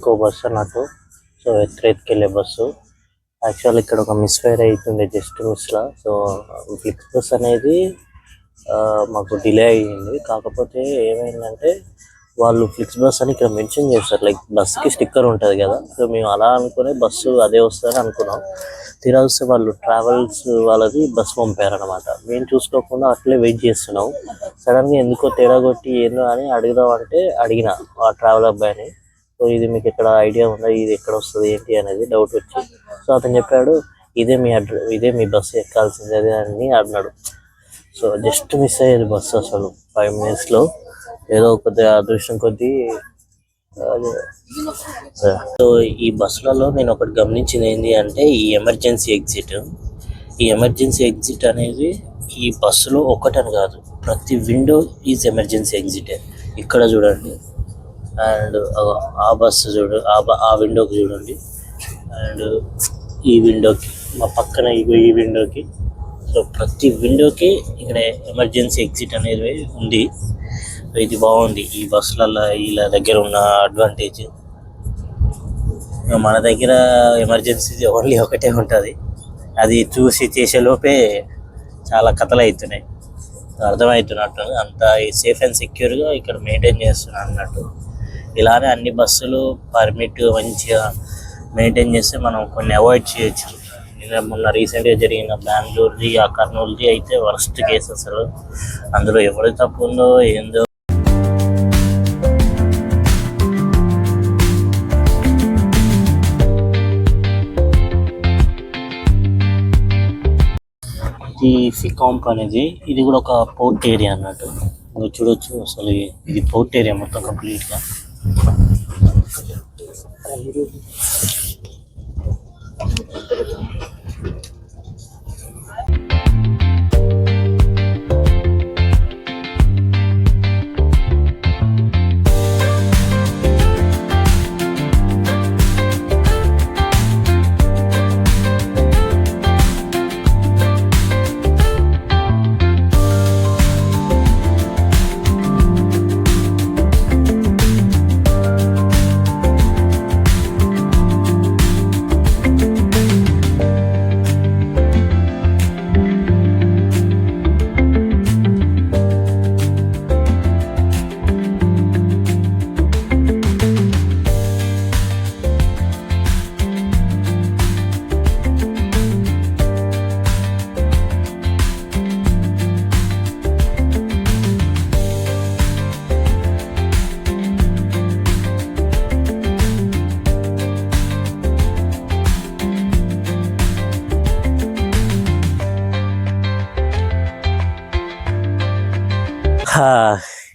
ఇంకో బస్సు నాకు. So ఎత్తుకెళ్ళే bus. Actual ఇక్కడ ఒక మిస్ ఫైర్ అవుతుంది జస్ట్ మిస్లా సో ఫ్లిక్స్ బస్ అనేది మాకు డిలే అయ్యింది. కాకపోతే ఏమైందంటే వాళ్ళు ఫ్లిక్స్ బస్ అని ఇక్కడ మెన్షన్ చేస్తారు లైక్ బస్సుకి స్టిక్కర్ ఉంటుంది కదా. సో మేము అలా అనుకునే బస్సు అదే వస్తుందని అనుకున్నాం. తీరాల్సి వాళ్ళు ట్రావెల్స్ వాళ్ళది బస్ పంపారనమాట మేము చూసుకోకుండా అట్లే వెయిట్ చేస్తున్నాం. సడన్గా ఎందుకో తేడా కొట్టి ఏందో అని అడుగుదాం అంటే అడిగిన ఆ ట్రావెల్ అబ్బాయిని. సో ఇది మీకు ఇక్కడ ఐడియా ఉందా? ఇది ఎక్కడ వస్తుంది? ఏంటి అనేది డౌట్ వచ్చి. సో అతను చెప్పాడు ఇదే మీ అడ్రస్ ఇదే మీ బస్సు ఎక్కాల్సింది అదే అని అన్నాడు. సో జస్ట్ మిస్ అయ్యేది బస్సు అసలు ఫైవ్ మినిట్స్లో ఏదో కొద్దిగా అదృష్టం కొద్దీ సో ఈ బస్సులలో నేను ఒకటి గమనించింది ఏంటి అంటే ఈ ఎమర్జెన్సీ ఎగ్జిట్ ఈ ఎమర్జెన్సీ ఎగ్జిట్ అనేది ఈ బస్సులో ఒకటని కాదు ప్రతి విండో ఈజ్ ఎమర్జెన్సీ ఎగ్జిట్ ఇక్కడ చూడండి. అండ్ ఆ బస్సు చూడు ఆ బ- ఆ విండోకి చూడండి. అండ్ ఈ విండోకి మా పక్కన ఇగో ఈ విండోకి. సో ప్రతి విండోకి ఇక్కడ ఎమర్జెన్సీ ఎగ్జిట్ అనేది ఉంది. ఇది బాగుంది. ఈ బస్సులలో వీళ్ళ దగ్గర ఉన్న అడ్వాంటేజ్. మన దగ్గర ఎమర్జెన్సీ ఓన్లీ ఒకటే ఉంటుంది. అది చూసి చేసేలోపే చాలా కథలు అవుతున్నాయి. అర్థమవుతున్నట్టు. అంత సేఫ్ అండ్ సెక్యూర్గా ఇక్కడ మెయింటైన్ చేస్తున్నాను అన్నట్టు. ఇలానే అన్ని బస్సులు పర్మిట్ మంచిగా మెయింటైన్ చేస్తే మనం కొన్ని అవాయిడ్ చేయొచ్చు. నిన్న మొన్న రీసెంట్గా జరిగిన బెంగళూరుది ఆ కర్నూలుది అయితే వర్స్ట్ కేసు అసలు. అందులో ఎవరి తప్పు ఉందో ఏందో ఇది ఫికాంప్ అనేది ఇది కూడా ఒక పోర్ట్ ఏరియా అన్నట్టు. చూడొచ్చు అసలు ఇది పోర్ట్ ఏరియా మొత్తం కంప్లీట్ 아, 이거.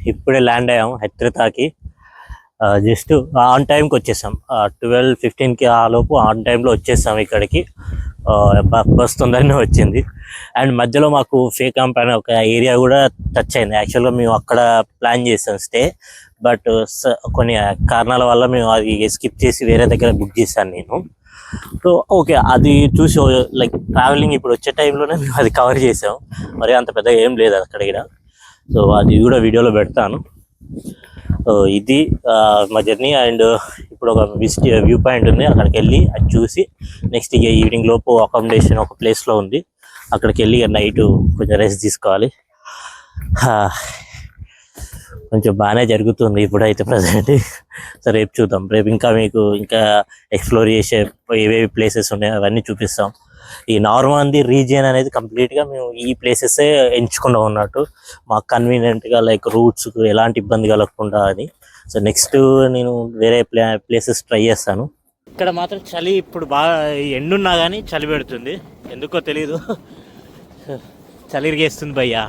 ఇప్పుడే ల్యాండ్ అయ్యాం హైదరాబాద్కి జస్ట్ ఆన్ టైంకి వచ్చేసాం. ట్వెల్వ్ ఫిఫ్టీన్కి ఆ లోపు ఆన్ టైంలో వచ్చేసాం ఇక్కడికి. బ- బస్ తొందరనే వచ్చింది. అండ్ మధ్యలో మాకు ఫేక్ క్యాంప్ అనే ఒక ఏరియా కూడా టచ్ అయింది. యాక్చువల్గా మేము అక్కడ ప్లాన్ చేసాం స్టే బట్ కొన్ని కారణాల వల్ల మేము అది స్కిప్ చేసి వేరే దగ్గర బుక్ చేశాను నేను. సో ఓకే అది చూసి లైక్ ట్రావెలింగ్ ఇప్పుడు వచ్చే టైంలోనే మేము అది కవర్ చేసాం. మరి అంత పెద్దగా ఏం లేదు అక్కడ ఇక్కడ. సో అది కూడా వీడియోలో పెడతాను. ఇది ఆ, మా జర్నీ అండ్ ఇప్పుడు ఒక విజిట్ వ్యూ పాయింట్ ఉంది. అక్కడికి వెళ్ళి అది చూసి నెక్స్ట్ ఇక ఈవినింగ్ లోపు అకామిడేషన్ ఒక ప్లేస్లో ఉంది. అక్కడికి వెళ్ళి నైట్ కొంచెం రెస్ట్ తీసుకోవాలి. కొంచెం బాగానే జరుగుతుంది ఇప్పుడైతే ప్రజెంట్ సో రేపు చూద్దాం. రేపు ఇంకా మీకు ఇంకా ఎక్స్ప్లోర్ చేసే ఏవేవి ప్లేసెస్ ఉన్నాయో అవన్నీ చూపిస్తాం. ఈ నార్మాంది రీజియన్ అనేది కంప్లీట్గా మేము ఈ ప్లేసెస్ ఎంచుకున్నాం ఉన్నట్టు మాకు కన్వీనియంట్గా లైక్ రూట్స్ ఎలాంటి ఇబ్బంది కలగకుండా అని. సో నెక్స్ట్ నేను వేరే ప్లే ప్లేసెస్ ట్రై చేస్తాను. ఇక్కడ మాత్రం చలి ఇప్పుడు బాగా ఎండున్నా కానీ చలి పెడుతుంది. ఎందుకో తెలీదు. చలిరిగేస్తుంది భయ్యా.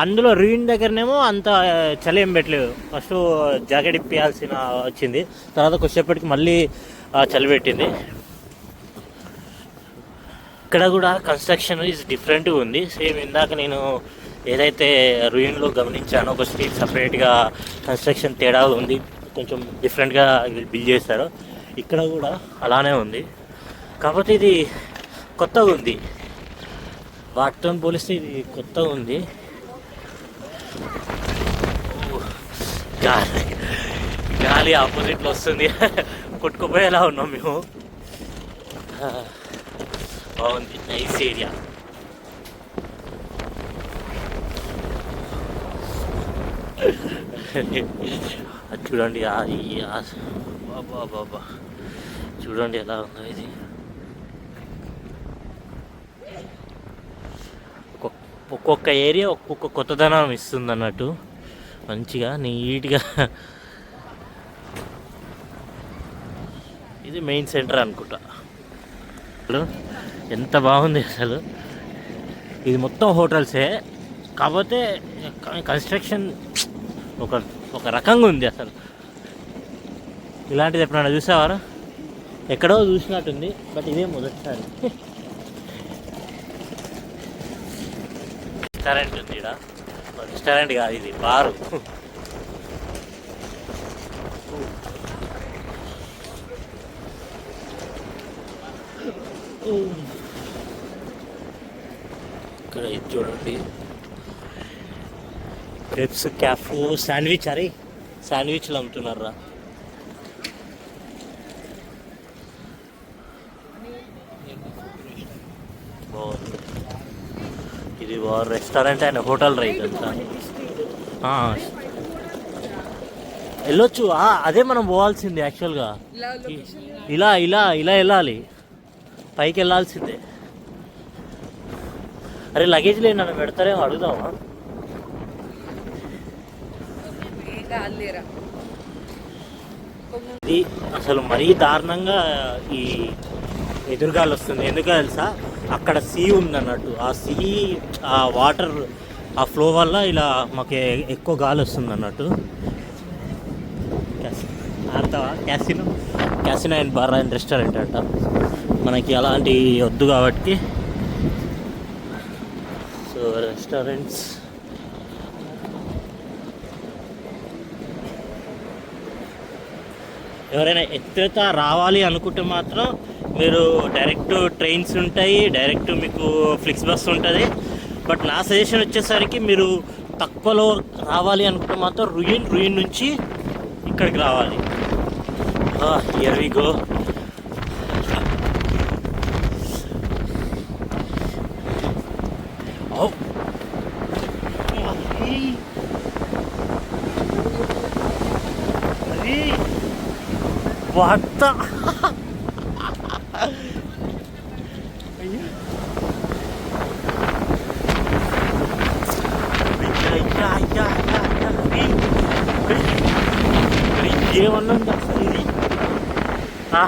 అందులో రూయిన్ దగ్గరనేమో అంత చలి ఏం పెట్టలేదు. ఫస్ట్ జాకెట్ ఇప్పియాల్సిన వచ్చింది. తర్వాత కొద్దిసేపటికి మళ్ళీ చలి పెట్టింది. ఇక్కడ కూడా కన్స్ట్రక్షన్ ఇస్ డిఫరెంట్గా ఉంది. సేమ్ ఇందాక నేను ఏదైతే రూయిన్లో గమనించానో ఒక స్ట్రీట్ సపరేట్గా కన్స్ట్రక్షన్ తేడా ఉంది. కొంచెం డిఫరెంట్గా బిల్డ్ చేశారు. ఇక్కడ కూడా అలానే ఉంది. కాకపోతే ఇది కొత్తగా ఉంది. వాటితో పోలిస్తే ఇది కొత్తగా ఉంది. గాలి. గాలి ఆపోజిట్లో వస్తుంది. కొట్టుకుపోయేలా ఉన్నాం మేము. బాగుంది. నైస్ ఏరియా అది చూడండి బాబా బాబా చూడండి ఎలా ఉందో ఇది. ఒక్కొక్క- ఒక్కొక్క ఏరియా ఒక్కొక్క కొత్తదనం ఇస్తుంది అన్నట్టు మంచిగా నీట్గా. ఇది మెయిన్ సెంటర్ అనుకుంటా. హలో? ఎంత బాగుంది అసలు. ఇది మొత్తం హోటల్సే. కాకపోతే కన్స్ట్రక్షన్ ఒక ఒక రకంగా ఉంది అసలు. ఇలాంటిది ఎప్పుడైనా చూసావారా? ఎక్కడో చూసినట్టుంది బట్ ఇదే మొదటిసారి. రెస్టారెంట్ ఉంది ఇక్కడ రెస్టారెంట్ కాదు ఇది బారు. ఇక్కడ ఇది చూడండి. పెప్స్ క్యాఫ్ శాండ్విచ్ అరే శాండ్విచ్లు అమ్ముతున్నారా బాగుంది. ఇది రెస్టారెంట్ అండ్ హోటల్ రైట్ అంతా. వెళ్ళొచ్చు. అదే మనం పోవాల్సింది యాక్చువల్గా ఇలా ఇలా ఇలా వెళ్ళాలి. పైకి వెళ్ళాల్సిందే అరే లగేజ్ లేని నన్ను పెడతారేమో అడుగుదామా? ఇది అసలు మరీ దారుణంగా ఈ ఎదురుగాలి వస్తుంది. ఎందుకు తెలుసా? అక్కడ సీ ఉంది అన్నట్టు ఆ సీ ఆ వాటర్ ఆ ఫ్లో వల్ల ఇలా మాకు ఎక్కువ గాలి వస్తుంది అన్నట్టు. క్యాసి- ఆడతావా? Casino casino and bar and restaurant అంట. మనకి అలాంటి వద్దు కాబట్టి. సో రెస్టారెంట్స్ ఎవరైనా ఎత్తుత రావాలి అనుకుంటే మాత్రం మీరు డైరెక్ట్ ట్రైన్స్ ఉంటాయి డైరెక్ట్ మీకు ఫ్లిక్స్ బస్ ఉంటుంది. బట్ నా సజెషన్ వచ్చేసరికి మీరు తక్కువలో రావాలి అనుకుంటే మాత్రం రుయిన్ రుయిన్ నుంచి ఇక్కడికి రావాలి. Here we go What the? అయ్యా, అయ్యా, అయ్యా, అయ్యా, అయ్యా. ఇక్కడ ఇంకేమన్నా ఉందా అసలు ఇది ఆ.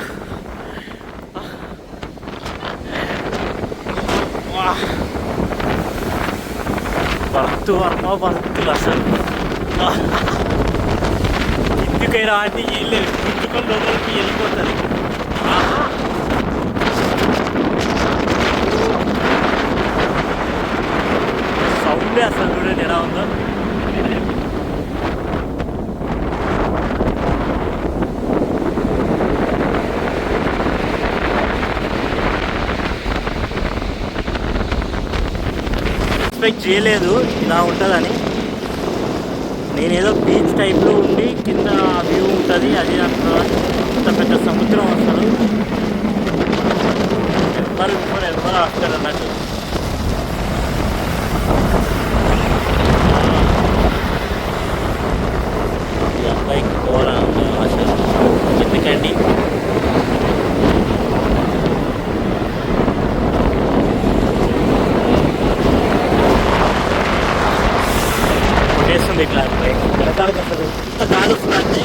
వా. వర్తు వర్మ వర్తులు అసలు ఆ. ఎందుకైనా అంటే ఏం లేదు. గుంజుకొని లోపలికి వెళ్ళిపోతారు. సౌండ్ అసలు చూడండి ఎలా ఉందో. ఎక్స్పెక్ట్ చేయలేదు ఇలా ఉంటుందని. నేనేదో బీచ్ టైప్లో ఉండి కింద వ్యూ ఉంటుంది అది అసలు అంత పెద్ద సముద్రం అసలు. ఎవ్వరు కూడా ఎవ్వరు ఆస్తారు అన్నట్టు. ఈ అబ్బాయికి పోవాలని ఆశ. ఎందుకండి కొట్టేస్తుంది ఇట్లా వెనకాలకి అసలు ఎంత గాలి వస్తుందంటే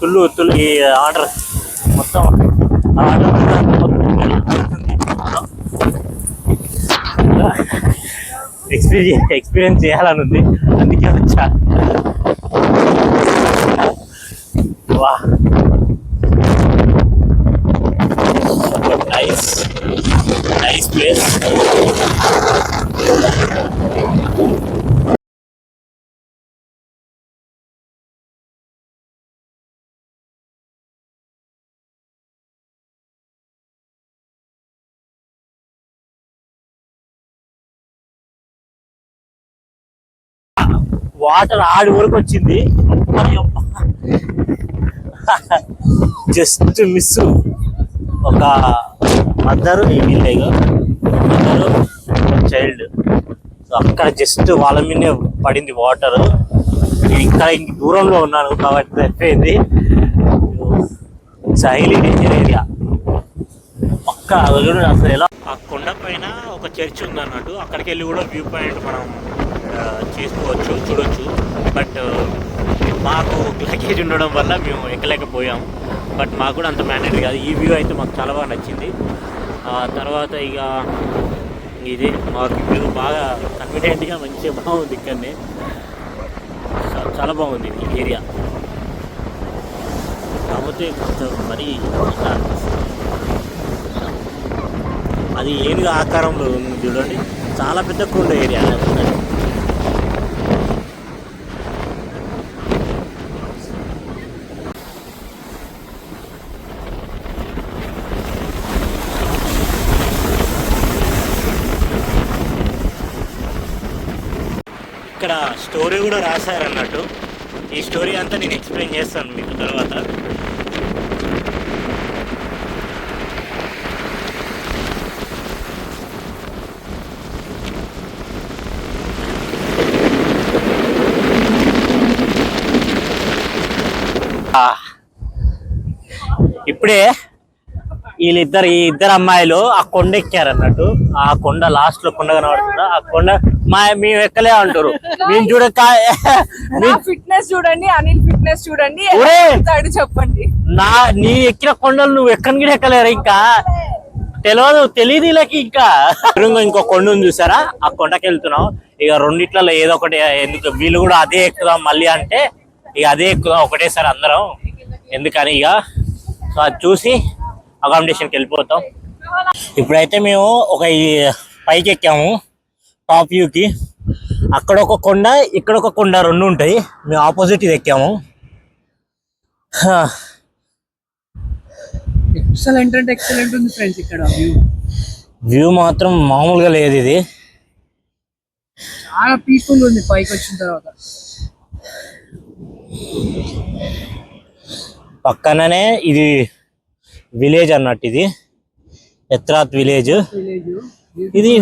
తుల్లు తుల్లు ఈ ఆర్డర్ మొత్తం ఆర్డర్ ఎక్స్పీరియన్స్ ఎక్స్పీరియన్స్ చేయాలని ఉంది అందుకే వచ్చా. వా. నైస్ నైస్ ప్లేస్ వాటర్ ఆడి వరకు వచ్చింది. జస్ట్ మిస్ ఒక మదర్ ఈ విలేజ్ మదర్ చైల్డ్. సో అక్కడ జస్ట్ వాళ్ళ మీదే పడింది వాటర్. ఇంకా ఇంక దూరంలో ఉన్నాను కాబట్టి అయిపోయింది సైలీ నేచర్ ఏరియా. పక్క అసలు ఎలా? ఆ కొండ పైన ఒక చర్చ్ ఉంది అన్నట్టు అక్కడికి వెళ్ళి కూడా వ్యూ పాయింట్ మనం చేసుకోవచ్చు చూడొచ్చు. బట్ మాకు లగేజ్ ఉండడం వల్ల మేము ఎక్కలేకపోయాం బట్ మాకు కూడా అంత మ్యాండేటరీ కాదు. ఈ వ్యూ అయితే మాకు చాలా బాగా నచ్చింది. ఆ తర్వాత ఇక ఇది మాకు వ్యూ బాగా కన్వీనియంట్గా మంచిగా బాగుంది ఇక్కడనే. చాలా బాగుంది ఈ ఏరియా కాకపోతే కొంచెం మరీ అది ఏనుగు ఆకారంలో ఉంది చూడండి. చాలా పెద్ద కొండ ఏరియా ఇక్కడ స్టోరీ కూడా రాశారన్నట్టు. ఈ స్టోరీ అంతా నేను ఎక్స్ప్లెయిన్ చేస్తాను మీకు తర్వాత. ఆ, ఇప్పుడే వీళ్ళిద్దరు ఈ ఇద్దరు అమ్మాయిలు ఆ కొండ ఎక్కారు అన్నట్టు. ఆ కొండ లాస్ట్లో కొండ కనబడుతుందా? ఆ కొండ మా మేము ఎక్కలే అంటారు. మేము చూడక నా ఫిట్నెస్ చూడండి అనిల్ ఫిట్నెస్ చూడండి చెప్పండి. నా నీ ఎక్కిన కొండలు నువ్వు ఎక్కడికి కూడా ఎక్కలేరు ఇంకా. తెలియదు తెలియదు వీళ్ళకి ఇంకా ఇంకో కొండ ఉంది చూసారా? ఆ కొండకి వెళ్తున్నాం. ఇక రెండిట్లలో ఏదో ఒకటి ఎందుకు వీళ్ళు కూడా అదే ఎక్కుదాం మళ్ళీ అంటే ఇక అదే ఎక్కుదాం ఒకటేసారి అందరం. ఎందుకని ఇక? సో అది చూసి అకామిడేషన్కి వెళ్ళిపోతాం. ఇప్పుడైతే మేము ఒక పైకి ఎక్కాము టాప్ వ్యూకి అక్కడ ఒక కొండ ఇక్కడ ఒక కొండ రెండు ఉంటాయి. మేము ఆపోజిట్ ఇది ఎక్కాము. ఎక్సలెంట్ అంటే ఎక్సలెంట్ ఉంది ఫ్రెండ్స్ ఇక్కడ వ్యూ వ్యూ మాత్రం మామూలుగా లేదు ఇది. చాలా పీస్ఫుల్ ఉంది పైకి వచ్చిన తర్వాత. పక్కననే ఇది విలేజ్ అన్నట్టు ఇది. ఎత్రాత్ విలేజ్. ఇది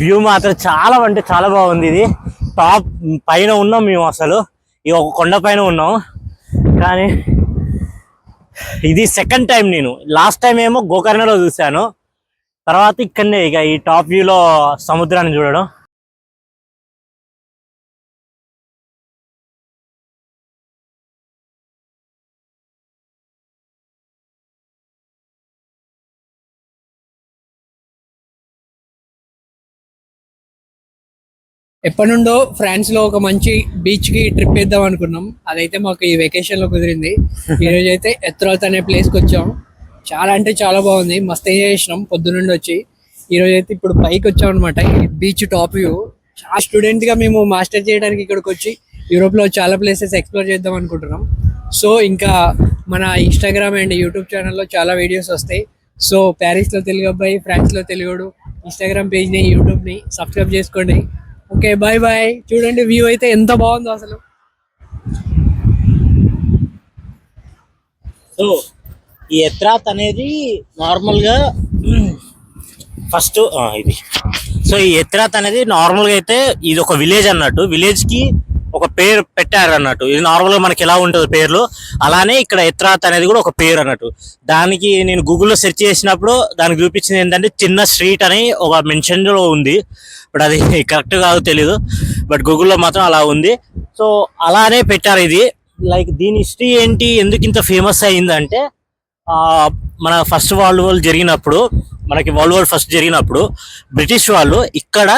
వ్యూ మాత్రం చాలా అంటే చాలా బాగుంది ఇది. టాప్ పైన ఉన్నాం మేము అసలు. ఈ ఒక కొండ పైన ఉన్నాం. కానీ ఇది సెకండ్ టైం నేను. లాస్ట్ టైం ఏమో గోకర్ణలో చూశాను. తర్వాత ఇక్కడనే ఇక ఈ టాప్ వ్యూలో సముద్రాన్ని చూడడం. ఎప్పటి నుండో ఫ్రాన్స్లో ఒక మంచి బీచ్కి ట్రిప్ వేద్దాం అనుకున్నాం. అదైతే మాకు ఈ వెకేషన్లో కుదిరింది. ఈ రోజు అయితే ఎత్రాత్ అనే ప్లేస్కి వచ్చాం. చాలా అంటే చాలా బాగుంది. మస్త్ ఎంజాయ్ చేసినాం పొద్దునుండి వచ్చి. ఈ రోజు అయితే ఇప్పుడు పైకి వచ్చాం అనమాట ఈ బీచ్ టాప్ వ్యూ చాలా స్టూడెంట్గా మేము మాస్టర్ చేయడానికి ఇక్కడికి వచ్చి యూరోప్లో చాలా ప్లేసెస్ ఎక్స్ప్లోర్ చేద్దాం అనుకుంటున్నాం. సో ఇంకా మన ఇన్స్టాగ్రామ్ అండ్ యూట్యూబ్ ఛానల్లో చాలా వీడియోస్ వస్తాయి. సో ప్యారిస్లో తెలుగు అబ్బాయి ఫ్రాన్స్లో తెలుగుడు. ఇన్స్టాగ్రామ్ పేజ్ని యూట్యూబ్ని సబ్స్క్రైబ్ చేసుకోండి. ఓకే బాయ్ బాయ్ చూడండి వ్యూ అయితే ఎంత బాగుందో అసలు. సో ఈ ఎత్రాత్ అనేది నార్మల్గా ఫస్ట్ ఇది. సో ఈ ఎత్రాత్ అనేది నార్మల్గా అయితే ఇది ఒక విలేజ్ అన్నట్టు. విలేజ్కి ఒక పేరు పెట్టారు అన్నట్టు ఇది నార్మల్గా మనకి ఎలా ఉంటుంది పేర్లు. అలానే ఇక్కడ ఎత్రాత్ అనేది కూడా ఒక పేరు అన్నట్టు. దానికి నేను గూగుల్లో సెర్చ్ చేసినప్పుడు దానికి చూపించింది ఏంటంటే చిన్న స్ట్రీట్ అని ఒక మెన్షన్లో ఉంది. బట్ అది కరెక్ట్ కాదు తెలీదు. బట్ గూగుల్లో మాత్రం అలా ఉంది. సో అలానే పెట్టారు ఇది. లైక్ దీని హిస్టరీ ఏంటి? ఎందుకు ఇంత ఫేమస్ అయిందంటే మన ఫస్ట్ వరల్డ్ వార్ జరిగినప్పుడు మనకి వరల్డ్ వార్ ఫస్ట్ జరిగినప్పుడు బ్రిటిష్ వాళ్ళు ఇక్కడ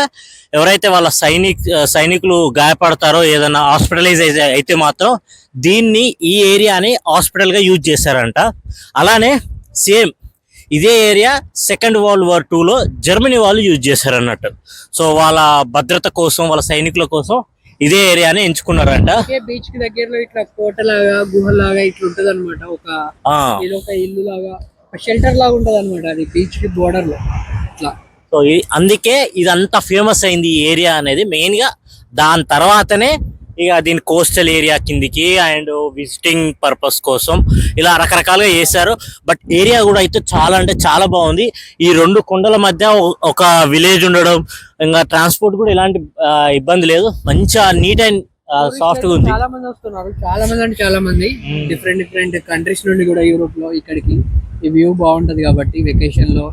ఎవరైతే వాళ్ళ సైనిక్ సైనికులు గాయపడతారో ఏదైనా హాస్పిటలైజ్ అయితే మాత్రం దీన్ని ఈ ఏరియాని హాస్పిటల్గా యూజ్ చేశారంట. అలానే సేమ్ ఇదే ఏరియా సెకండ్ వరల్డ్ వార్ టూలో జర్మనీ వాళ్ళు యూజ్ చేశారు అన్నట్టు సో వాళ్ళ భద్రత కోసం వాళ్ళ సైనికుల కోసం ఇదే ఏరియాని ఎంచుకున్నారంట. బీచ్కి దగ్గరలో ఇట్లా కోట లాగా గుహ లాగా ఇట్లా ఉంటది అనమాట ఒక ఇల్లు లాగా షెల్టర్ లాగా ఉంటది అనమాట అది బీచ్కి బోర్డర్లో. ఇట్లా. సో అందుకే ఇదంతా ఫేమస్ అయింది ఈ ఏరియా అనేది మెయిన్గా. దాని తర్వాతనే ఇక దీని కోస్టల్ ఏరియా కిందికి అండ్ విజిటింగ్ పర్పస్ కోసం ఇలా రకరకాలుగా చేశారు. బట్ ఏరియా కూడా అయితే చాలా అంటే చాలా బాగుంది. ఈ రెండు కొండల మధ్య ఒక విలేజ్ ఉండడం ఇంకా ట్రాన్స్పోర్ట్ కూడా ఎలాంటి ఆ, ఇబ్బంది లేదు. మంచిగా నీట్ అండ్ సాఫ్ట్గా ఉంది. చాలా మంది వస్తున్నారు. చాలా మంది అంటే చాలా మంది. డిఫరెంట్ డిఫరెంట్ కంట్రీస్ నుండి కూడా యూరోప్లో ఇక్కడికి. ఈ వ్యూ బాగుంటది కాబట్టి వెకేషన్లో.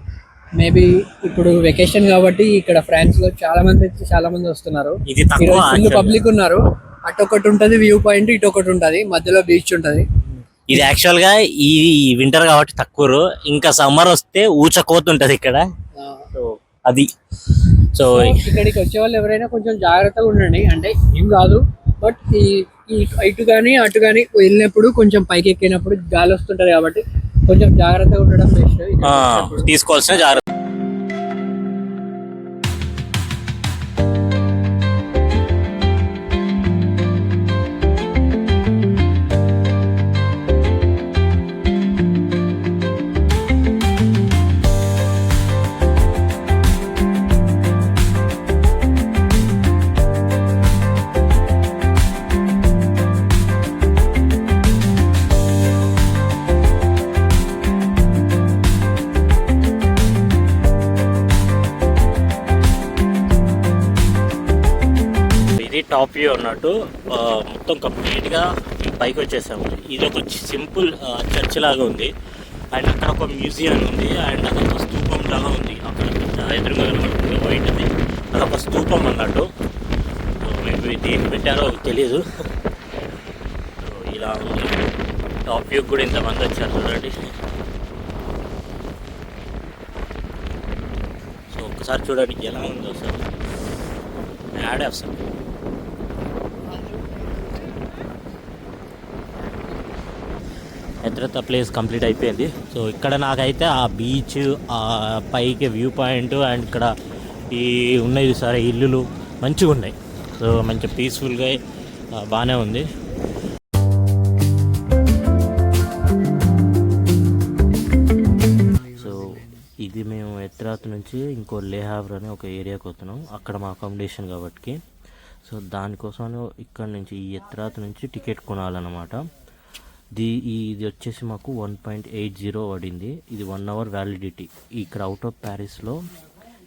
మేబీ ఇప్పుడు వెకేషన్ కాబట్టి ఇక్కడ ఫ్రాన్స్లో చాలా మంది చాలా మంది వస్తున్నారు. ఇది తక్కువ ఈరోజు ఫుల్ actually. పబ్లిక్ ఉన్నారు. అటు ఒకటి ఉంటది వ్యూ పాయింట్ ఇటు ఒకటి ఉంటది మధ్యలో బీచ్ ఉంటది. ఇది యాక్చువల్గా ఈ వింటర్ కాబట్టి తక్కువ ఇంకా సమ్మర్ వస్తే ఊచకోతుంటది ఇక్కడ. సో అది. సో సో ఇక్కడికి వచ్చే వాళ్ళు ఎవరైనా కొంచెం జాగ్రత్తగా ఉండండి. అంటే ఏం కాదు. బట్ ఈ ఈ ఇటు కానీ అటు కానీ వెళ్ళినప్పుడు కొంచెం పైకి ఎక్కినప్పుడు గాలి వస్తుంటది కాబట్టి కొంచెం జాగ్రత్తగా ఉండడం బెస్ట్ ఆ, తీసుకోవాల్సిన జాగ్రత్త. ఇది అన్నట్టు మొత్తం కంప్లీట్గా పైకి వచ్చేసాము. ఇది ఒక సింపుల్ చర్చ్ లాగా ఉంది. అండ్ అక్కడ ఒక మ్యూజియం ఉంది. అండ్ అక్కడ ఒక స్తూపం లాగా ఉంది. అక్కడ ఎదురుగా కనబడుతుంది. వైట్ అది. అదొక స్తూపం అన్నట్టు. మేబీ పెట్టారో తెలియదు ఇలా ఉంది. టాప్ వ్యూ కూడా ఇంతమంది వచ్చారు చూడండి. సో ఒకసారి చూడండి ఎలా ఉందో సార్ యాడ్ అసలు ఎత్రత ప్లేస్ కంప్లీట్ అయిపోయింది. సో ఇక్కడ నాకైతే ఆ బీచ్ ఆ పైకి వ్యూ పాయింట్ అండ్ ఇక్కడ ఈ ఉన్నాయి సరే ఇల్లులు మంచిగా ఉన్నాయి. సో మంచి పీస్ఫుల్గా బాగానే ఉంది. సో ఇది మేము ఎత్రాత్ నుంచి ఇంకో లేహావ్ర్ అనే ఒక ఏరియాకి వస్తున్నాం. అక్కడ మా అకామిడేషన్ కాబట్టి. సో దానికోసం ఇక్కడ నుంచి ఈ ఎత్రాత్ నుంచి టికెట్ కొనాలన్నమాట. ది ఇది వచ్చేసి మాకు వన్ పాయింట్ ఎయిట్ జీరో పడింది. ఇది వన్ అవర్ వ్యాలిడిటీ. ఇక్కడ అవుట్ ఆఫ్ ప్యారిస్లో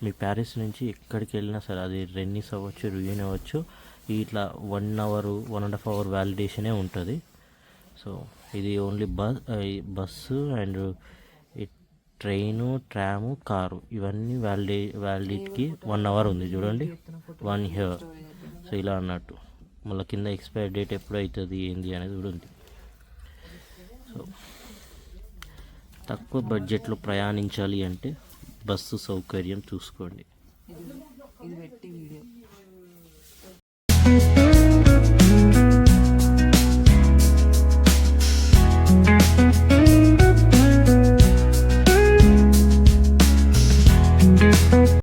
మీ ప్యారిస్ నుంచి ఎక్కడికి వెళ్ళినా సరే అది రెన్నిస్ అవ్వచ్చు రివ్యూన్ అవ్వచ్చు. ఇట్లా one hour one and half hour వ్యాలిడేషనే ఉంటుంది. సో ఇది only bus bus and train tram car ఇవన్నీ వ్యాలిడే వ్యాలిడిటీకి వన్ అవర్ ఉంది చూడండి. వన్ ఇయర్ సో ఇలా అన్నట్టు. మళ్ళీ కింద ఎక్స్పైర్ డేట్ ఎప్పుడు అవుతుంది ఏంది అనేది కూడా ఉంది. సో తక్కువ బడ్జెట్లో ప్రయాణించాలి అంటే బస్సు సౌకర్యం చూసుకోండి.